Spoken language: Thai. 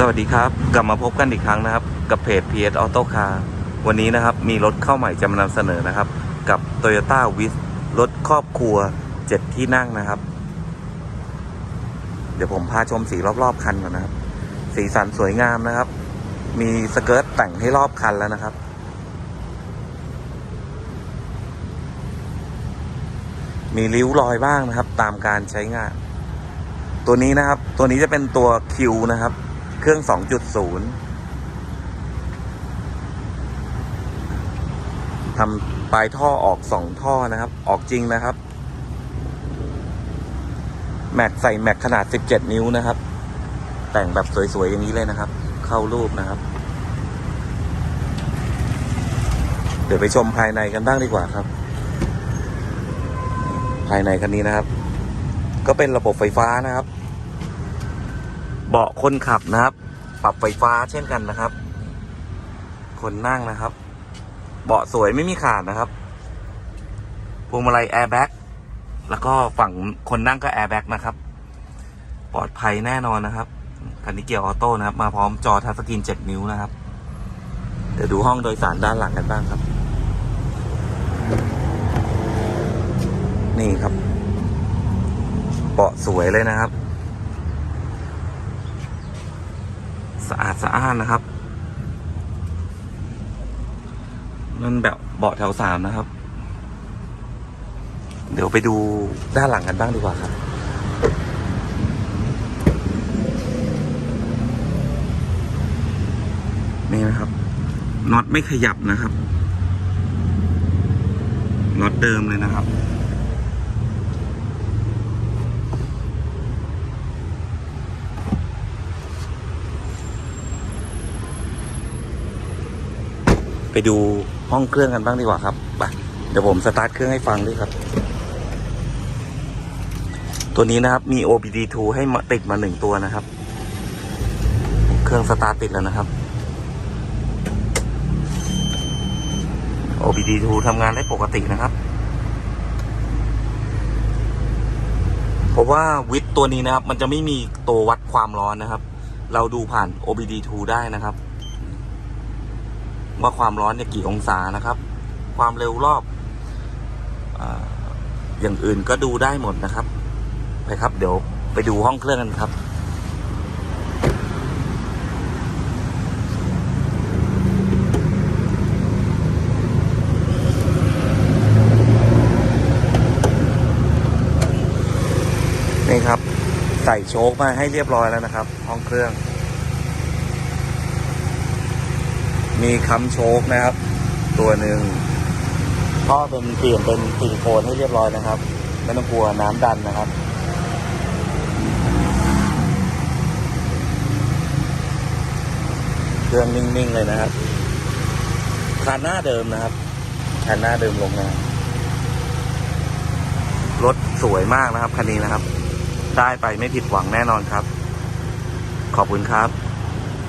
สวัสดีครับ กลับมาพบกันอีกครั้งนะครับ กับเพจ PS Auto Car วันนี้นะครับมีรถเข้าใหม่จะมานำเสนอนะครับ กับ Toyota w i z รถครอบครัว 7 ที่นั่งนะครับ เดี๋ยวผมพาชมสีรอบๆคันก่อนนะครับ สีสันสวยงามนะครับ มีสเกิร์ตแต่งให้รอบคันแล้วนะครับ มีริ้วรอยบ้างนะครับ ตามการใช้งาน ตัวนี้นะครับ ตัวนี้จะเป็นตัว Q นะครับ เครื่อง 2.0ทำปลายท่อออก2ท่อนะครับ ออกจริงนะครับ แม็กใส่แม็กขนาด 17 นิ้วนะครับ แต่งแบบสวย ๆ อย่างนี้เลยนะครับ เข้ารูปนะครับ เดี๋ยวไปชมภายในกันบ้างดีกว่าครับ ภายในคันนี้นะครับ ก็เป็นระบบไฟฟ้านะครับ เบาะคนขับนะครับ ปรับไฟฟ้าเช่นกันนะครับ คนนั่งนะครับ เบาะสวยไม่มีขาดนะครับพวงมาลัยแอร์แบ็กแล้วก็ฝั่งคนนั่งก็แอร์แบ็กนะครับ ปลอดภัยแน่นอนนะครับคันนี้เกียร์ออโต้นะครับ มาพร้อมจอทัชสกรีน 7 นิ้วนะครับ เดี๋ยวดูห้องโดยสารด้านหลังกันบ้างครับ นี่ครับ เบาะสวยเลยนะครับ สะอาดสะอ้านนะครับ นั่นแบบเบาะแถวสามนะครับ เดี๋ยวไปดูด้านหลังกันบ้างดีกว่าครับนี่นะครับน็อตไม่ขยับนะครับน็อตเดิมเลยนะครับ ดูห้องเครื่องกันบ้างดีกว่าครับไปเดี๋ยวผมสตาร์ทเครื่องให้ฟังด้วยครับ ตัวนี้นะครับมี OBD2 ให้มาติดมาหนึ่งตัวนะครับ เครื่องสตาร์ทติดแล้วนะครับ OBD2 ทำงานได้ปกตินะครับเพราะว่าวิทตัวนี้นะครับ มันจะไม่มีตัววัดความร้อนนะครับ เราดูผ่าน OBD2 ได้นะครับ ว่าความร้อนเนี่ยกี่องศานะครับ ความเร็วรอบออย่างอื่นก็ดูได้หมดนะครับ ไปครับ เดี๋ยวไปดูห้องเครื่องกันครับนี่ครับ ใส่โชคมาให้เรียบร้อยแล้วนะครับ ห้องเครื่อง มีคำโชคนะครับ ตัวหนึ่งท่อเป็นเปลี่ยนเป็นซิลิโคนให้เรียบร้อยนะครับ ไม่ต้องกลัวน้ำดันนะครับเครื่องนิ่งๆเลยนะครับคันหน้าเดิมนะครับคันหน้าเดิมลงนะรถสวยมากนะครับคันนี้นะครับ ได้ไปไม่ผิดหวังแน่นอนครับ ขอบคุณครับ